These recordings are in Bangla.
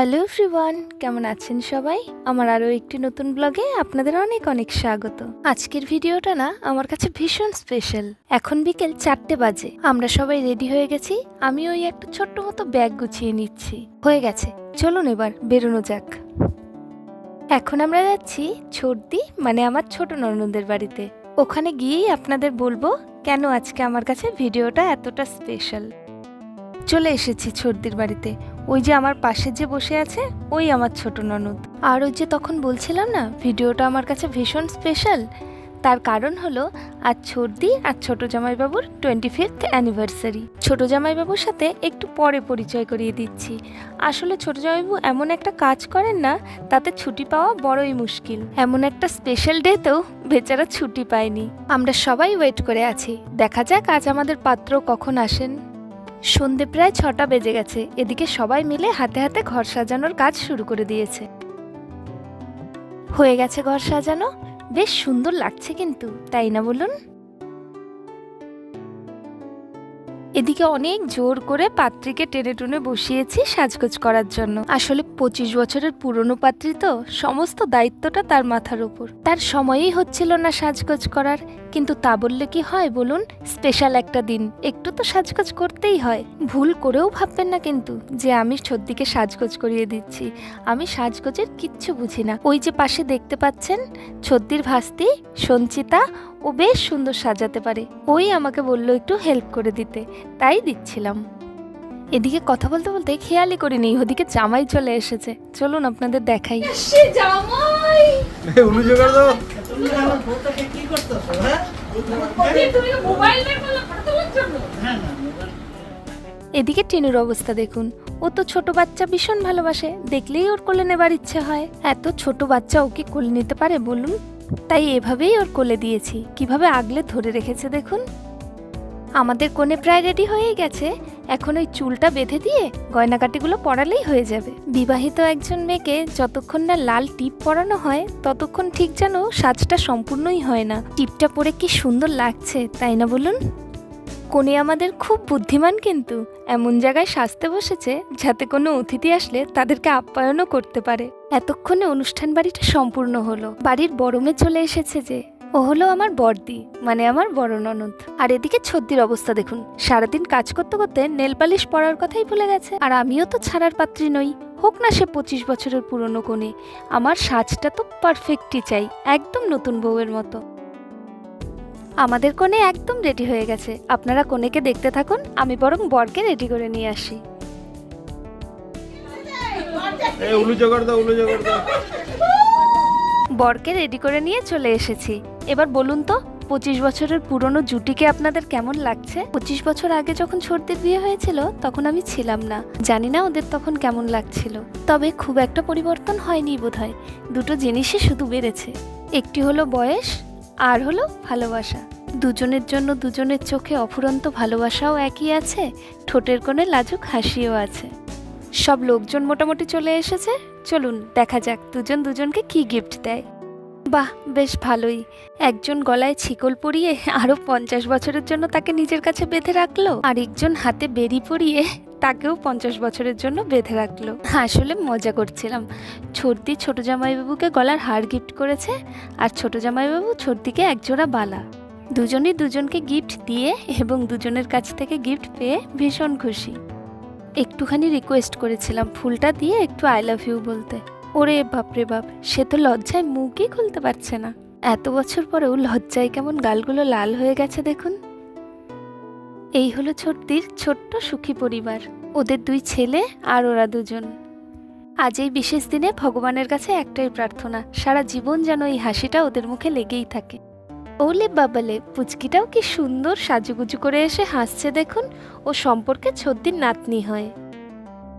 হ্যালো এভরিওয়ান কেমন আছেন সবাই? আমার আরও একটি নতুন ব্লগে আপনাদের অনেক অনেক স্বাগত। আজকের ভিডিওটা না আমার কাছে ভীষণ স্পেশাল এখন বিকেল চারটে বাজে। আমরা সবাই রেডি হয়ে গেছি। আমি ওই একটা ছোট্ট মতো ব্যাগ গুছিয়ে নিচ্ছি। হয়ে গেছে। চলুন এবার বেরোনো যাক। এখন আমরা যাচ্ছি ছর্দি মানে আমার ছোট ননদের বাড়িতে। ওখানে গিয়েই আপনাদের বলব কেন আজকে আমার কাছে ভিডিওটা এতটা স্পেশাল চলে এসেছি ছর্দির বাড়িতে। ওই যে আমার পাশে যে বসে আছে, ওই আমার ছোট ননদ। আর ওই যে তখন বলছিলাম না, ভিডিওটা আমার কাছে ভীষণ স্পেশাল তার কারণ হলো, আজ ছর্দি আর ছোট জামাইবাবুর টোয়েন্টি ফিফথ অ্যানিভার্সারি ছোট জামাইবাবুর সাথে একটু পরে পরিচয় করিয়ে দিচ্ছি। আসলে ছোট জামাইবাবু এমন একটা কাজ করেন না, তাতে ছুটি পাওয়া বড়ই মুশকিল। এমন একটা স্পেশাল ডেতেও বেচারা ছুটি পায়নি। আমরা সবাই ওয়েট করে আছি। দেখা যাক আজ আমাদের পাত্র কখন আসেন। সন্ধে প্রায় ছটা বেজে গেছে। এদিকে সবাই মিলে হাতে হাতে ঘর সাজানোর কাজ শুরু করে দিয়েছে। হয়ে গেছে ঘর সাজানো? বেশ সুন্দর লাগছে কিন্তু, তাই না বলুন? এদিকে অনেক জোর করে পাত্রীকে টেনে টুনে বসিয়েছি সাজগোজ করার জন্য। আসলে পঁচিশ বছরের পুরনো পাত্রী তো, সমস্ত দায়িত্বটা তার মাথার উপর তার সময়ই হচ্ছিল না সাজগোজ করার। কিন্তু তা বললে কি হয় বলুন? স্পেশাল একটা দিন। একটু তো সাজগোজ করতেই হয়। ভুল করেও ভাববেন না কিন্তু যে আমি সর্দিকে সাজগোজ করিয়ে দিচ্ছি। আমি সাজগোজের কিচ্ছু বুঝি না। ওই যে পাশে দেখতে পাচ্ছেন? ছদ্দির ভাস্তি সঞ্চিতা ও বেশ সুন্দর সাজাতে পারে। ওই আমাকে বলল একটু হেল্প করে দিতে। তাই দিচ্ছিলাম। এদিকে কথা বলতে বলতে খেয়ালই করিনি। ওদিকে জামাই চলে এসেছে। চলুন আপনাদের দেখাই। সে জামাই! এদিকে টিনুর অবস্থা দেখুন। ও তো ছোট বাচ্চা ভীষণ ভালোবাসে। দেখলেই ওর কোলে নেবার ইচ্ছে হয়। এত ছোট বাচ্চা ওকে কোলে নিতে পারে বলুন? তাই এভাবেই ওর কোলে দিয়েছি। কীভাবে আগলে ধরে রেখেছে দেখুন। আমাদের কোণে প্রায় রেডি হয়ে গেছে। এখন ওই চুলটা বেঁধে দিয়ে গয়নাকাটিগুলো পরালেই হয়ে যাবে। বিবাহিত একজন মেয়েকে যতক্ষণ না লাল টিপ পরানো হয়, ততক্ষণ ঠিক যেন সাজটা সম্পূর্ণই হয় না। টিপটা পরে কি সুন্দর লাগছে, তাই না বলুন? কোণে আমাদের খুব বুদ্ধিমান কিন্তু। এমন জায়গায় সাজতে বসেছে যাতে কোনো অতিথি আসলে তাদেরকে আপ্যায়নও করতে পারে। এতক্ষণে অনুষ্ঠান বাড়িটা সম্পূর্ণ হলো। বাড়ির বড় মেয়ে চলে এসেছে যে। ও হলো আমার বর্দি মানে আমার বড় ননদ। আর এদিকে ছদ্দির অবস্থা দেখুন, সারাদিন কাজ করতে করতে নেল পালিশ পরার কথাই ভুলে গেছে। আর আমিও তো ছাড়ার পাত্রী নই, হোক না সে পঁচিশ বছরের পুরনো কোণে আমার সাজটা তো পারফেক্টই চাই, একদম নতুন বউয়ের মতো। আমাদের কোণে একদম রেডি হয়ে গেছে, আপনারা কোণেকে দেখতে থাকুন, আমি বরং বরকে রেডি করে নিয়ে আসি। উলু জোগাড় দাও, উলু জোগাড় দাও। বরকে রেডি করে নিয়ে চলে এসেছি। এবার বলুন তো, পঁচিশ বছরের পুরনো জুটিকে আপনাদের কেমন লাগছে? পঁচিশ বছর আগে যখন সর্দির বিয়ে হয়েছিল, তখন আমি ছিলাম না। জানি না ওদের তখন কেমন লাগছিল। তবে খুব একটা পরিবর্তন হয়নি বোধহয়। দুটো জিনিসই শুধু বেড়েছে। একটি হলো বয়স, আর হলো ভালোবাসা। দুজনের জন্য দুজনের চোখে অফুরন্ত ভালোবাসাও একই আছে, ঠোঁটের কোণে লাজুক হাসিও আছে। সব লোকজন মোটামুটি চলে এসেছে। চলুন, দেখা যাক দুজন দুজনকে কি গিফট দেয়। বাহ, বেশ ভালোই। একজন গলায় ছিকল পরিয়ে আরও পঞ্চাশ বছরের জন্য তাকে নিজের কাছে বেঁধে রাখল আর একজন হাতে বেরি পরিয়ে তাকেও পঞ্চাশ বছরের জন্য বেঁধে রাখল। আসলে মজা করছিলাম। ছর্দি ছোট জামাইবাবুকে গলার হার গিফট করেছে, আর ছোট জামাইবাবু ছর্দিকে একজোড়া বালা। দুজনই দুজনকে গিফট দিয়ে এবং দুজনের কাছ থেকে গিফট পেয়ে ভীষণ খুশি। একটুখানি রিকোয়েস্ট করেছিলাম ফুলটা দিয়ে একটু আই লাভ ইউ বলতে। ওরে বাপরে বাপ, সে তো লজ্জায় মুখই খুলতে পারছে না। এত বছর পরেও লজ্জায় কেমন গালগুলো লাল হয়ে গেছে দেখুন। এই হলো ছোট্টির ছোট্ট সুখী পরিবার, ওদের দুই ছেলে আর ওরা দুজন। আজ এই বিশেষ দিনে ভগবানের কাছে একটাই প্রার্থনা, সারা জীবন যেন এই হাসিটা ওদের মুখে লেগেই থাকে। ওলে বাবালে, পুচকিটাও কি সুন্দর সাজুগুজু করে এসে হাসছে দেখুন। ও সম্পর্কে ছদ্দির নাতনি হয়।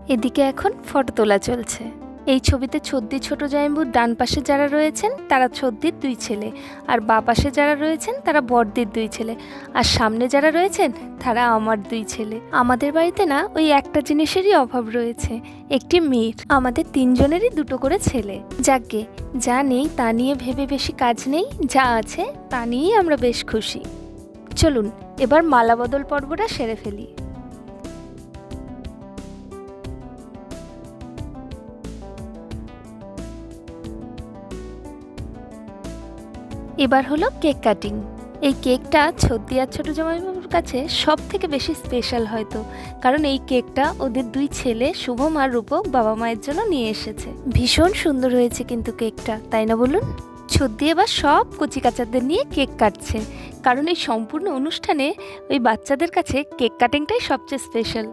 এদিকে এখন ফটো তোলা চলছে। এই ছবিতে ছদ্দি ছোট জায়ম্বুর ডান পাশে যারা রয়েছেন, তারা ছদ্দির দুই ছেলে। আর বা পাশে যারা রয়েছেন, তারা বড়দির দুই ছেলে। আর সামনে যারা রয়েছেন, তারা আমার দুই ছেলে। আমাদের বাড়িতে না, ওই একটা জিনিসেরই অভাব রয়েছে। একটি মেয়ের। আমাদের তিনজনেরই দুটো করে ছেলে। যাকে যা নেই, তা নিয়ে ভেবে বেশি কাজ নেই, যা আছে, তা নিয়েই আমরা বেশ খুশি। চলুন, এবার মালা বদল পর্বটা সেরে ফেলি। এবার হলো কেক কাটিং। এই কেকটা ছদ্দি আর ছোটো জামাইবাবুর কাছে সব থেকে বেশি স্পেশাল হয়তো, কারণ এই কেকটা ওদের দুই ছেলে শুভম আর রূপক বাবা মায়ের জন্য নিয়ে এসেছে। ভীষণ সুন্দর হয়েছে কিন্তু কেকটা, তাই না বলুন? ছদ্দি এবার সব কচি কাচাদের নিয়ে কেক কাটছে, কারণ এই সম্পূর্ণ অনুষ্ঠানে ওই বাচ্চাদের কাছে কেক কাটিংটাই সবচেয়ে স্পেশাল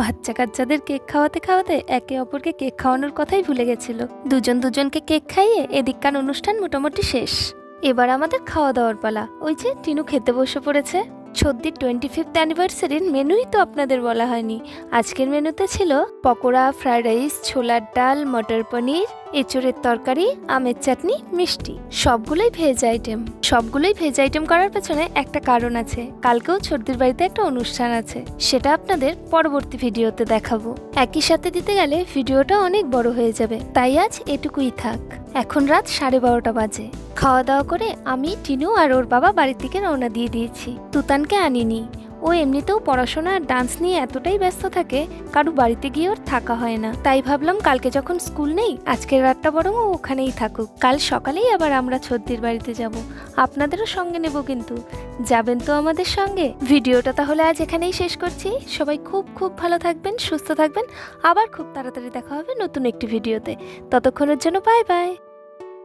বাচ্চা কাচ্চাদের কেক খাওয়াতে খাওয়াতে একে অপরকে কেক খাওয়ানোর কথাই ভুলে গেছিল। দুজন দুজনকে কেক খাইয়ে এদিককার অনুষ্ঠান মোটামুটি শেষ। এবার আমাদের খাওয়া দাওয়ার পালা। ওই যে টিনু খেতে বসে পড়েছে। সর্দির টোয়েন্টি ফিফথ অ্যানিভার্সারির মেনুই তো আপনাদের বলা হয়নি। আজকের মেনুতে ছিল পকোড়া ফ্রাইড রাইস ছোলার ডাল, মটর পনির, এঁচড়ের তরকারি, আমের চাটনি, মিষ্টি। সবগুলোই ভেজ আইটেম সবগুলোই ভেজ আইটেম করার পেছনে একটা কারণ আছে। কালকেও ছর্দির বাড়িতে একটা অনুষ্ঠান আছে। সেটা আপনাদের পরবর্তী ভিডিওতে দেখাবো। একই সাথে দিতে গেলে ভিডিওটা অনেক বড় হয়ে যাবে। তাই আজ এটুকুই থাক। এখন রাত সাড়ে বারোটা বাজে। খাওয়া দাওয়া করে আমি টিনু আর ওর বাবা বাড়ির দিকে রওনা দিয়ে দিয়েছি। তুতানকে আনিনি। ও এমনিতেও পড়াশোনা আর ডান্স নিয়ে এতটাই ব্যস্ত থাকে, কারও বাড়িতে গিয়ে ওর থাকা হয় না। তাই ভাবলাম কালকে যখন স্কুল নেই, আজকের রাতটা বরং ও ওখানেই থাকুক। কাল সকালেই আবার আমরা ছদ্দির বাড়িতে যাব। আপনাদেরও সঙ্গে নেব কিন্তু। যাবেন তো আমাদের সঙ্গে। ভিডিওটা তাহলে আজ এখানেই শেষ করছি। সবাই খুব খুব ভালো থাকবেন, সুস্থ থাকবেন। আবার খুব তাড়াতাড়ি দেখা হবে নতুন একটি ভিডিওতে। ততক্ষণের জন্য বাই বাই